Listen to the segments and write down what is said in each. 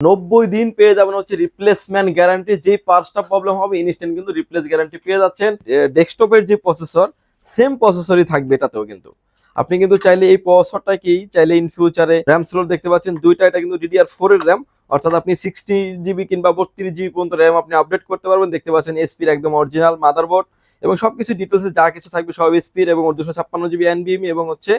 নব্বই দিন পেয়ে যাবেন হচ্ছে রিপ্লেসমেন্ট গ্যারান্টি যে পার্সটা প্রবলেম হবে ইনস্ট্যান্ট কিন্তু রিপ্লেস গ্যারান্টি পেয়ে যাচ্ছেন। ডেস্কটপের যে প্রসেসর সেম প্রসেসরই থাকবে এটাতেও কিন্তু। আপনি কিন্তু চাইলে এই প্রসেসরটাকেই চাইলে ইন ফিউচারে র্যাম স্লোট দেখতে পাচ্ছেন, দুইটা এটা কিন্তু ডিডিআর ফোর এর র্যাম অর্থাৎ আপনি সিক্সটি জিবি কিংবা বত্রিশ জিবি পর্যন্ত র্যাম আপনি আপডেট করতে পারবেন। দেখতে পাচ্ছেন এসপির একদম অরিজিনাল মাদারবোর্ড এবং সবকিছু ডিটেলসে যা কিছু থাকবে সব এসপির এবং দুশো ছাপ্পান্ন জিবি এনবিএমি এবং হচ্ছে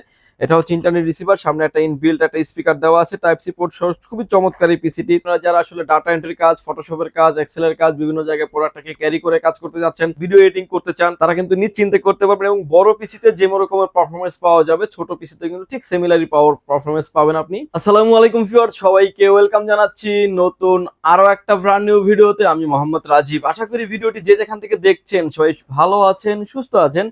এটা হচ্ছে ইন্টারনেট রিসিভার সামনে একটা ইনবিল্ট একটা স্পিকার দেওয়া আছে টাইপ সি পোর্ট সহ, খুবই চমৎকার এই পিসিটি আপনারা যারা আসলে ডাটা এন্ট্রি কাজ ফটোশপের কাজ এক্সেলের কাজ, বিভিন্ন জায়গায় প্রোডাক্টটাকে ক্যারি করে কাজ করতে যাচ্ছেন ভিডিও এডিটিং করতে চান, তারা কিন্তু নিশ্চিন্তে করতে পারবেন এবং বড় পিসিতে যে রকমের পারফরমেন্স পাওয়া যাবে, ছোট পিসিতে কিন্তু ঠিক সিমিলারই পাওয়ার পারফরমেন্স পাবেন আপনি। আসসালামু আলাইকুম ভিউয়ার সবাইকে ওয়েলকাম জানাচ্ছি নতুন আরও একটা ব্র্যান্ড নিউ ভিডিওতে আমি মোহাম্মদ রাজীব। আশা করি ভিডিওটি যে যেখান থেকে দেখছেন, সবাই ভালো আছেন, সুস্থ আছেন।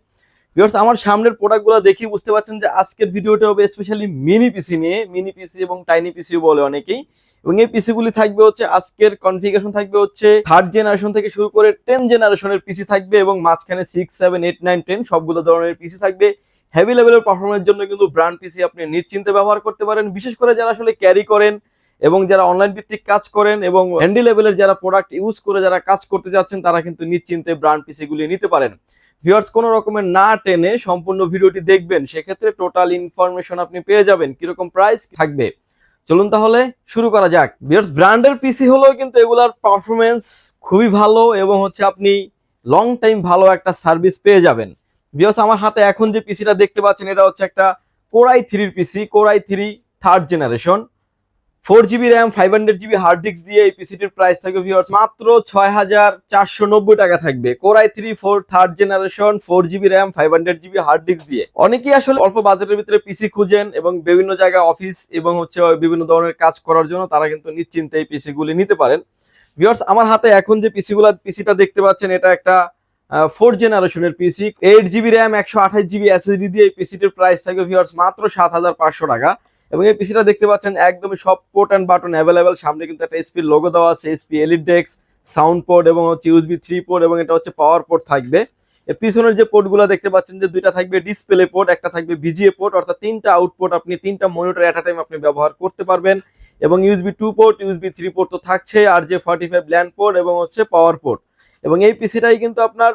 ভিউয়ার্স আমার সামনের প্রোডাক্টগুলো দেখি বুঝতে পারছেন যে আজকের ভিডিওটা হবে স্পেশালি মিনি পিসি নিয়ে মিনি পিসি এবং টাইনি পিসি বলে অনেকেই। এবং এই পিসিগুলি থাকবে হচ্ছে আজকের কনফিগারেশন থাকবে হচ্ছে থার্ড জেনারেশন থেকে শুরু করে টেন জেনারেশনের পিসি থাকবে এবং মাঝখানে six seven eight nine ten সবগুলো ধরনের পিসি থাকবে। হেভি লেভেলের পারফরমেন্সের জন্য কিন্তু ব্র্যান্ড পিসি আপনি নিশ্চিন্তে ব্যবহার করতে পারেন। বিশেষ করে যারা আসলে ক্যারি করেন এবং যারা অনলাইন ভিত্তিক কাজ করেন এবং হ্যান্ডি লেভেলের যারা প্রোডাক্ট ইউজ করে যারা কাজ করতে যাচ্ছেন, তারা কিন্তু নিশ্চিন্তে ব্র্যান্ড পিসিগুলি নিতে পারেন। ভিউয়ার্স কোনো রকমের না টেনে সম্পূর্ণ ভিডিওটি দেখবেন। সেক্ষেত্রে টোটাল ইনফরমেশন আপনি পেয়ে যাবেন। কীরকম প্রাইস থাকবে? চলুন তাহলে শুরু করা যাক। ভিউয়ার্স ব্র্যান্ডের পিসি হলেও কিন্তু এগুলার পারফরমেন্স খুবই ভালো এবং হচ্ছে আপনি লং টাইম ভালো একটা সার্ভিস পেয়ে যাবেন। ভিউয়ার্স আমার হাতে এখন যে পিসিটা দেখতে পাচ্ছেন, এটা হচ্ছে একটা কোরাই থ্রির PC core i three third generation four GB RAM five hundred GB hard disk দিয়ে এই পিসিটির প্রাইস থাকবে ভিউয়ার্স মাত্র ছয় হাজার চারশো নব্বই টাকা থাকবে। Core i three four third generation four GB RAM five hundred GB hard disk দিয়ে। অনেকেই আসলে অল্প বাজেটের ভিতরে পিসি খুঁজেন এবং বিভিন্ন জায়গায় অফিস এবং হচ্ছে বিভিন্ন ধরনের কাজ করার জন্য তারা কিন্তু নিশ্চিন্তে এই পিসি গুলি নিতে পারেন। ভিউয়ার্স আমার হাতে এখন যে পিসি গুলা পিসিটা দেখতে পাচ্ছেন, এটা একটা ফোর জেনারেশনের পিসি এইট জিবি র্যাম, একশো আঠাশ জিবি এসএসডি দিয়ে এই পিসিটির প্রাইস থাকবে ভিওর্স মাত্র সাত হাজার পাঁচশো টাকা। এবং এই পিসিটা দেখতে পাচ্ছেন, একদমই সব পোর্ট অ্যান্ড বাটন অ্যাভেলেবেল সামনে কিন্তু একটা এসপির লোগো দেওয়া আছে এসপি এলিট ডেক্স সাউন্ড পোর্ট এবং হচ্ছে ইউএসবি থ্রি পোর্ট এবং এটা হচ্ছে পাওয়ার পোর্ট থাকবে। এর পিছনের যে পোর্টগুলো দেখতে পাচ্ছেন যে দুইটা থাকবে ডিসপ্লে পোর্ট একটা থাকবে ভিজিএ পোর্ট অর্থাৎ তিনটা আউটপুট আপনি, তিনটা মনিটর এট টাইম আপনি ব্যবহার করতে পারবেন। এবং USB two port USB three port তো থাকছে আর যে ফর্টি ফাইভ ল্যান্ড পোর্ট এবং হচ্ছে পাওয়ার পোর্ট এবং এই পিসিটাই কিন্তু আপনার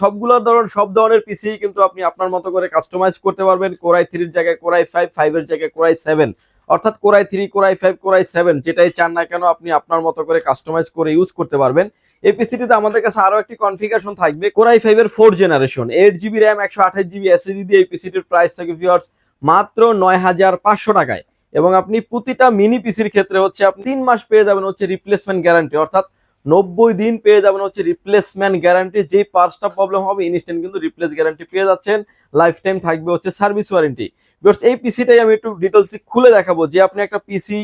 সবগুলো ধরন, সব ধরনের পিসি কিন্তু আপনি আপনার মতো করে কাস্টমাইজ করতে পারবেন। কোরাই থ্রির জায়গায় কোরাই ফাইভ ফাইভের জায়গায় কোরাই সেভেন অর্থাৎ core i three core i five core i seven যেটাই চান না কেন আপনি আপনার মতো করে কাস্টমাইজ করে ইউজ করতে পারবেন। এই পিসিটিতে আমাদের কাছে আরও একটি কনফিগারেশন থাকবে। কোরাই ফাইভের four generation eight GB RAM একশো আঠাশ জিবি এসএসডি দিয়ে এই পিসিটির প্রাইস থাকে ভিওয়ার্স মাত্র নয় হাজার পাঁচশো টাকায়। এবং আপনি প্রতিটা মিনি পিসির ক্ষেত্রে হচ্ছে আপনি তিন মাস পেয়ে যাবেন হচ্ছে রিপ্লেসমেন্ট গ্যারান্টি অর্থাৎ নব্বই দিন পেয়ে যাবেন হচ্ছে রিপ্লেসমেন্ট গ্যারান্টি যেই পার্সটা প্রবলেম হবে ইনস্ট্যান্ট কিন্তু রিপ্লেস গ্যারান্টি পেয়ে যাচ্ছেন। লাইফ টাইম থাকবে হচ্ছে সার্ভিস ওয়ারেন্টি বিকজ এই পিসিটাই আমি একটু ডিটেলস খুলে দেখাবো যে আপনি একটা পিসি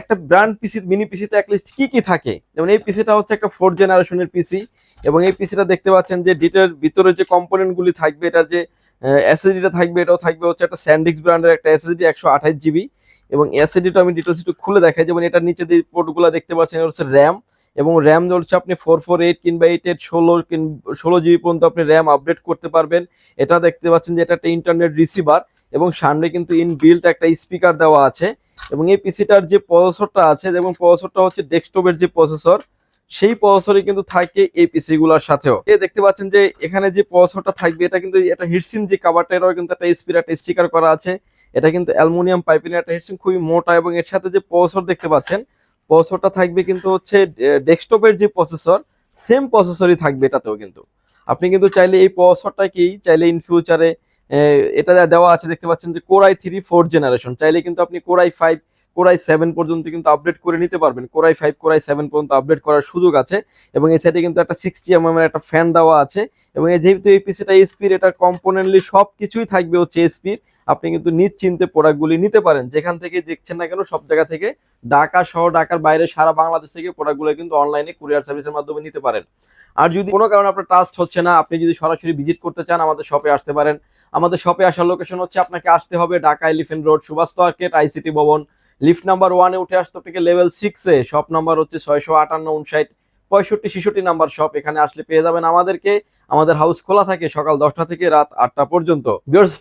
একটা ব্র্যান্ড পিসি মিনি পিসিতে অ্যাটলিস্ট কী কী থাকে। যেমন এই পিসিটা হচ্ছে একটা ফোর্থ জেনারেশনের পিসি এবং এই পিসিটা দেখতে পাচ্ছেন যে ডিটের ভিতরে যে কম্পোনেন্টগুলি থাকবে, এটার যে এসএসডিটা থাকবে, এটাও থাকবে হচ্ছে একটা স্যান্ডিক্স ব্র্যান্ডের একটা এসএসডি একশো আঠাশ জিবি এবং এসএসডিটা আমি ডিটেলস একটু খুলে দেখাই। যেমন এটার নিচে যে পোর্টগুলো দেখতে পাচ্ছেন হচ্ছে র্যাম এবং র্যাম হচ্ছে আপনি ফোর ফোর এইট কিংবা এইট এইট ষোলো ষোলো জিবি পর্যন্ত আপনি র্যাম আপডেট করতে পারবেন। এটা দেখতে পাচ্ছেন যে এটা একটা ইন্টারনেট রিসিভার এবং সামনে কিন্তু ইন বিল্ট একটা স্পিকার দেওয়া আছে। এবং এই পিসিটার যে প্রসেসরটা আছে, এবং প্রসেসরটা হচ্ছে ডেস্কটপের যে প্রসেসর সেই প্রসেসরই কিন্তু থাকে এই পিসি গুলার সাথেও। এ দেখতে পাচ্ছেন যে এখানে যে প্রসেসরটা থাকবে, এটা কিন্তু একটা হিটসিন যে কাভারটা এটাও কিন্তু একটা স্পির একটা স্টিকার করা আছে। এটা কিন্তু অ্যালুমিনিয়াম পাইপিনের একটা হিটসিন খুবই মোটা এবং এর সাথে যে প্রসেসর দেখতে পাচ্ছেন প্রসেসরটা থাকবে কিন্তু হচ্ছে ডেস্কটপের যে প্রসেসর সেম প্রসেসরই থাকবে এটাতেও কিন্তু। আপনি কিন্তু চাইলে এই প্রসেসরটাকেই চাইলে ইন ফিউচারে এটা দেওয়া আছে দেখতে পাচ্ছেন যে কোরাই থ্রি ফোর জেনারেশন চাইলে কিন্তু আপনি কোরাই ফাইভ কোরাই সেভেন পর্যন্ত কিন্তু আপডেট করে নিতে পারবেন। Core i five core i seven পর্যন্ত আপডেট করার সুযোগ আছে এবং এই সাইডে কিন্তু একটা সিক্সটি এম এর একটা ফ্যান দেওয়া আছে এবং যেহেতু এই পিসিটা এসপির এটা কম্পোনেন্টলি সব কিছুই থাকবে হচ্ছে এসপির আপনি কিন্তু নিশ্চিন্তে প্রোডাক্টগুলি নিতে পারেন। যেখান থেকে দেখছেন না কেন, সব জায়গা থেকে ঢাকা সহ ঢাকার বাইরে সারা বাংলাদেশ থেকে প্রোডাক্টগুলো কিন্তু অনলাইনে কুরিয়ার সার্ভিসের মাধ্যমে নিতে পারেন। আর যদি কোনো কারণে আপনার ট্রাস্ট হচ্ছে না, আপনি যদি সরাসরি ভিজিট করতে চান, আমাদের শপে আসতে পারেন। আমাদের শপে আসার লোকেশন হচ্ছে আপনাকে আসতে হবে Dhaka elephant road Subhash market ICT Bhaban. Lift number ওয়ানে উঠে আসতে থেকে লেভেল সিক্সে শপ নাম্বার হচ্ছে ছয়শো আটান্ন উনষাট। পঁয়ষট্টি, ছেষট্টি নাম্বার শপ এখানে আসলে পেয়ে যাবেন আমাদেরকে। আমাদের হাউস খোলা থাকে সকাল দশটা থেকে রাত আটটা পর্যন্ত।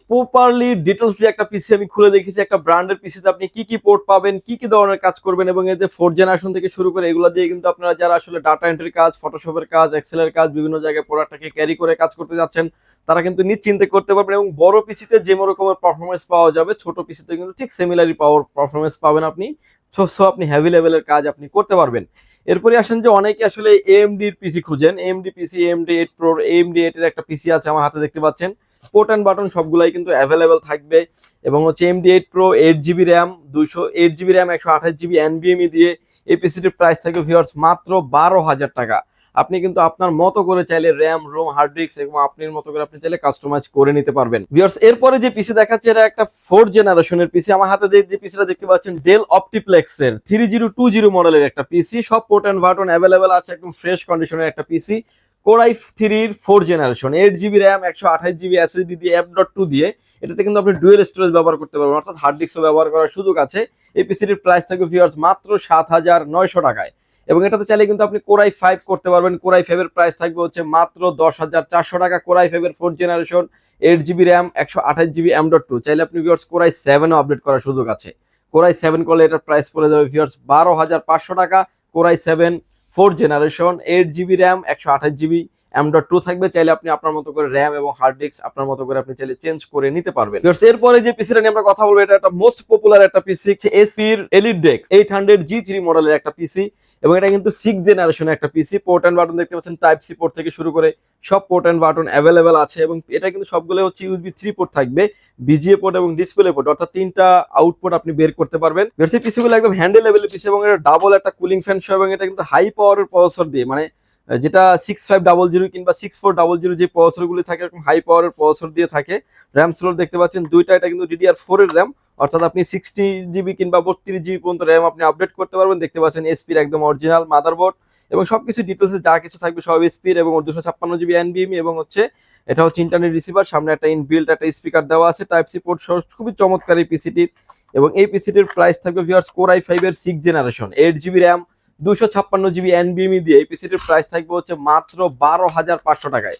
প্রপারলি ডিটেলস একটা পিসি আমি খুলে দেখেছি, একটা ব্র্যান্ডের পিসিতে আপনি কি কি পোর্ট পাবেন, কি কি ধরনের কাজ করবেন এবং এতে ফোর্থ জেনারেশন থেকে শুরু করে এগুলো দিয়ে কিন্তু আপনারা যারা আসলে ডাটা এন্ট্রি কাজ ফটোশপের কাজ এক্সেলের কাজ, বিভিন্ন জায়গায় প্রোডাক্টটাকে ক্যারি করে কাজ করতে যাচ্ছেন, তারা কিন্তু নিশ্চিন্তে করতে পারবেন এবং বড় পিসিতে যে রকমের পারফরমেন্স পাওয়া যাবে, ছোট পিসিতে কিন্তু ঠিক সিমিলারই পাওয়ার পারফরমেন্স পাবেন আপনি। সো আপনি হ্যাভি লেভেলের কাজ আপনি করতে পারবেন। এরপরে আসেন যে অনেকে আসলে এমডির পিসি খুঁজেন। AMD PC AMD eight pro AMD eight এর একটা পিসি আছে আমার হাতে দেখতে পাচ্ছেন। পোর্ট বাটন সবগুলাই কিন্তু অ্যাভেলেবেল থাকবে। এবং হচ্ছে AMD eight pro eight GB RAM দুশো এইট জিবি র্যাম একশো আঠাশ জিবি এনবিএমই দিয়ে এই পিসিটির প্রাইস থাকে ভিওর্স মাত্র বারো হাজার টাকা। আপনি কিন্তু আপনার মতো করে চাইলে র্যাম রোম হার্ড ডিস্ক এবং আপনার মতো করে আপনি চাইলে কাস্টমাইজ করে নিতে পারবেন। ভিউয়ার্স এরপরে যে পিসি দেখাচ্ছে, এটা একটা ফোর্থ জেনারেশনের পিসি আমার হাতে যে- পিসিটা দেখতে পাচ্ছেন ডেল অপটিপ্লেক্স এর। থ্রি জিরো টু জিরো মডেলের একটা পিসি সব পোর্ট অ্যান্ড বাটন অ্যাভেলেবেল আছে, একদম ফ্রেশ কন্ডিশনের একটা পিসি কোরাই থ্রির four generation eight GB RAM একশো আঠাশ জিবি এসএসডি দিয়ে এফ ডট টু দিয়ে। এটাতে কিন্তু আপনি ডুয়েল স্টোরেজ ব্যবহার করতে পারবেন। অর্থাৎ হার্ড ডিস্কও ব্যবহার করার সুযোগ আছে। এই পিসিটির প্রাইস থাকবে ভিউয়ার্স মাত্র সাত হাজার নয়শো টাকায়। এবং এটাতে চাইলে কিন্তু আপনি কোরাই ফাইভ করতে পারবেন। কোরাই ফাইভের প্রাইস থাকবে হচ্ছে মাত্র দশ হাজার চারশো টাকা। কোরাই ফাইভের fourth generation eight GB RAM একশো আঠাশ জিবি এম ডট টু চাইলে আপনি ভিওর্স কোরাই সেভেনও আপডেট করার সুযোগ আছে। কোরাই সেভেন করলে এটার প্রাইস পড়ে যাবে ভিওর্স বারো হাজার পাঁচশো টাকা। Core i seven four generation eight GB RAM একশো আঠাশ জিবি এম ডট টু থাকবে চাইলে আপনি আপনার মতো করে র্যাম এবং হার্ড ডিস্ক আপনার মতো করে আপনি চাইলে চেঞ্জ করে নিতে পারবেন। এরপরে যে পিসিটা নিয়ে আমরা কথা বলব এটা একটা মোস্ট পপুলার একটা পিসি এসপির এলিট ডেক্স এইট হান্ড্রেড জি থ্রি মডেলের একটা পিসি এবং এটা কিন্তু সিক্স জেনারেশনের একটা পিসি পোর্ট অ্যান্ড বাটন দেখতে পাচ্ছেন টাইপ সি পোর্ট থেকে শুরু করে সব পোর্ট অ্যান্ড বাটন অ্যাভেলেবেল আছে এবং এটা কিন্তু সবগুলো হচ্ছে ইউএসবি থ্রি পোর্ট থাকবে বিজিএ পোর্ট এবং ডিসপ্লে পোর্ট অর্থাৎ তিনটা আউটপুট আপনি বের করতে পারবেন। পিসিগুলো একদম হ্যান্ডেল লেভেলের পিসি এবং এটা ডাবল একটা কুলিং ফ্যান সহ এবং এটা কিন্তু হাই পাওয়ারের প্রসেসর দিয়ে মানে যেটা সিক্স ফাইভ ডাবল জিরো কিংবা সিক্স ফোর ডাবল জিরো যে প্রসেসরগুলি থাকে, এরকম হাই পাওয়ারের প্রসেসর দিয়ে থাকে র্যাম স্লোট দেখতে পাচ্ছেন, দুইটা এটা কিন্তু ডিডিআর ফোর এর র্যাম অর্থাৎ আপনি সিক্সটি জিবি কিংবা বত্রিশ জিবি পর্যন্ত র্যাম আপনি আপডেট করতে পারবেন। দেখতে পাচ্ছেন এসপির একদম অরিজিনাল মাদারবোর্ড এবং সবকিছু ডিটেলসে যা কিছু থাকবে সব এসপির এবং দুশো ছাপ্পান্ন জিবি এনবিএমি এবং হচ্ছে এটা হচ্ছে ইন্টারনেট রিসিভার সামনে একটা ইনবিল্ট একটা স্পিকার দেওয়া আছে টাইপ সি পোর্ট খুবই চমৎকার এই পিসিটির এবং এই পিসিটির প্রাইস থাকবে ভিউয়ার্স কোর আই ফাইভ এর six generation eight GB RAM দুশো ছাপ্পান্ন জিবি এনবিএমি দিয়ে এই পিসিটির প্রাইস থাকবে হচ্ছে মাত্র বারো হাজার পাঁচশো টাকায়।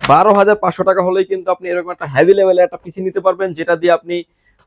বারো হাজার পাঁচশো টাকা হলেই কিন্তু আপনি এরকম একটা হেভি লেভেলের একটা পিসি নিতে পারবেন, যেটা দিয়ে আপনি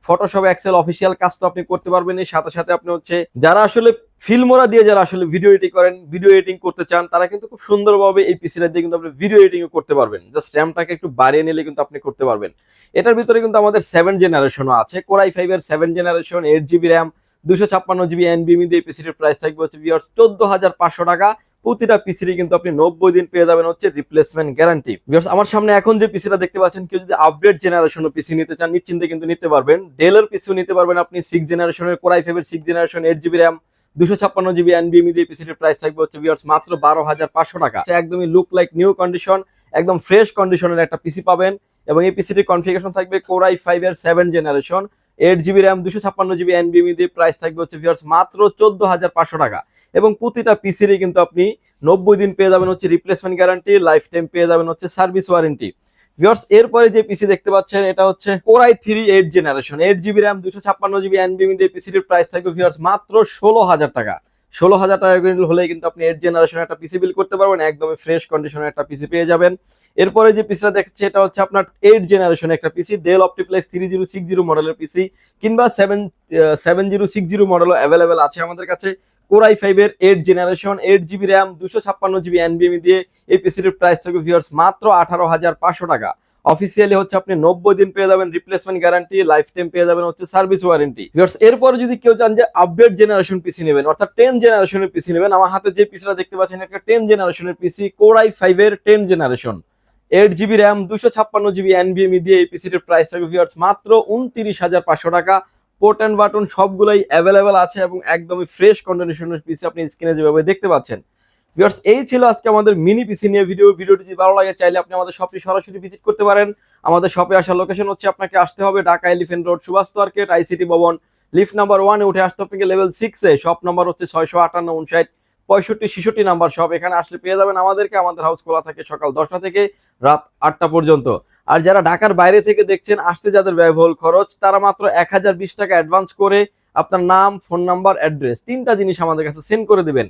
ফটোশপ এক্সেল অফিসিয়াল কাজ তো আপনি করতে পারবেন। সাথে সাথে আপনি হচ্ছে যারা আসলে ফিল্মোরা দিয়ে যারা আসলে ভিডিও এডিটিং করেন ভিডিও এডিটিং করতে চান, তারা কিন্তু খুব সুন্দরভাবে এই পিসিটা দিয়ে কিন্তু আপনি ভিডিও এডিটিং করতে পারবেন। জাস্ট র্যামটাকে একটু বাড়িয়ে নিলে কিন্তু আপনি করতে পারবেন। এটার ভিতরে কিন্তু আমাদের সেভেন জেনারেশনও আছে। কোরাই ফাইভ এর seven generation eight GB RAM দুশো ছাপ্পান্ন জিবি এনবিএমি দিয়ে পিসিটির প্রাইস থাকবে হচ্ছে বিয়ার্স চোদ্দ হাজার পাঁচশো টাকা। প্রতিটা পিসিরই কিন্তু আপনি নব্বই দিন পেয়ে যাবেন হচ্ছে রিপ্লেসমেন্ট গ্যারান্টি আমার সামনে এখন যে পিসিটা দেখতে পাচ্ছেন, কেউ যদি আপডেট জেনারেশনের পিসি নিতে চান, নিশ্চিন্তে কিন্তু নিতে পারবেন। ডেলের পিসিও নিতে পারবেন আপনি সিক্স জেনারেশনের কোরাই ফাইভের six generation eight GB RAM দুশো ছাপ্পান্ন জিবি এনবিএমি দিয়ে পিসিটির প্রাইস থাকবে হচ্ছে বিয়ার্স মাত্র বারো হাজার পাঁচশো টাকা। একদমই লুক লাইক নিউ কন্ডিশন একদম ফ্রেশ কন্ডিশনের একটা পিসি পাবেন। এবং এই পিসিটির কনফিগারেশন থাকবে কোরাই ফাইভ এর seven generation eight GB RAM দুশো ছাপ্পান্ন জিবি এনবিএমি দিয়ে প্রাইস থাকবে হচ্ছে ভিওর্স মাত্র চোদ্দ হাজার পাঁচশো টাকা। এবং প্রতিটা পিসিরই কিন্তু আপনি নব্বই দিন পেয়ে যাবেন হচ্ছে রিপ্লেসমেন্ট গ্যারান্টি লাইফ টাইম পেয়ে যাবেন হচ্ছে সার্ভিস ওয়ারেন্টি ভিওর্স এরপরে যে পিসি দেখতে পাচ্ছেন, এটা হচ্ছে core i three eight generation eight GB RAM দুশো ছাপ্পান্ন জিবি এনবিএমি দিয়ে পিসিটির প্রাইস থাকবে ভিওর্স মাত্র ষোলো হাজার টাকা। ষোলো হাজার টাকা করে হলে কিন্তু আপনি এইট জেনারেশন একটা পিসি বিল করতে পারবেন, একদমই ফ্রেশ কন্ডিশনের একটা পিসি পেয়ে যাবেন। এরপরে যে পিসিটা দেখছে, এটা হচ্ছে আপনার এইট জেনারেশন একটা PC Dell OptiPlex three zero six zero মডেলের পিসি কিংবা seven seven zero six zero মডেলও available আছে আমাদের কাছে। কোরাই ফাইভের eight generation eight GB RAM দুশো ছাপ্পান্ন জিবি এনবিএমি দিয়ে এই পিসিটির প্রাইস থাকবে ভিউয়ার্স মাত্র আঠারো হাজার পাঁচশো টাকা। অফিসিয়ালি হচ্ছে আপনি নব্বই দিন পেয়ে যাবেন রিপ্লেসমেন্ট গ্যারান্টি লাইফ টাইম পেয়ে যাবেন হচ্ছে সার্ভিস ওয়ারেন্টি এরপর যদি কেউ চান যে আপডেট জেনারেশন পিসি নেবেন, অর্থাৎ টেন জেনারেশনের পিসি নেবেন, আমার হাতে যে পিসিটা দেখতে পাচ্ছেন একটা টেন জেনারেশনের পিসি কোরাই ফাইভের ten generation eight GB RAM দুশো ছাপ্পান্ন জিবি এনবিএমি দিয়ে এই পিসিটির প্রাইস থাকবে ভিউয়ার্স মাত্র উনত্রিশ হাজার পাঁচশো টাকা। পোর্ট অ্যান্ড বাটন সবগুলোই অ্যাভেলেবেল আছে এবং একদমই ফ্রেশ কন্ডিশনের পিসি আপনি স্ক্রিনে যেভাবে দেখতে পাচ্ছেন। ভিউয়ার্স এই ছিল আজকে আমাদের মিনি পিসি নিয়ে ভিডিও ভিডিওটি যদি ভালো লাগে, চাইলে আপনি আমাদের শপটি সরাসরি ভিজিট করতে পারেন। আমাদের শপে আসার লোকেশন হচ্ছে আপনাকে আসতে হবে Dhaka elephant road Subhash market ICT Bhaban. Lift number ওয়ানে উঠে আসতে আপনাকে লেভেল সিক্সে শপ নাম্বার হচ্ছে ছয়শো আটান্ন উনষাট, পঁয়ষট্টি, ছেষট্টি নাম্বার শপ এখানে আসলে পেয়ে যাবেন আমাদেরকে। আমাদের হাউস খোলা থাকে সকাল দশটা থেকে রাত আটটা পর্যন্ত। আর যারা ঢাকার বাইরে থেকে দেখছেন, আসতে যাদের ব্যয়বহুল খরচ, তারা মাত্র এক হাজার বিশ টাকা অ্যাডভান্স করে আপনার নাম ফোন নাম্বার অ্যাড্রেস তিনটা জিনিস আমাদের কাছে সেন্ড করে দেবেন।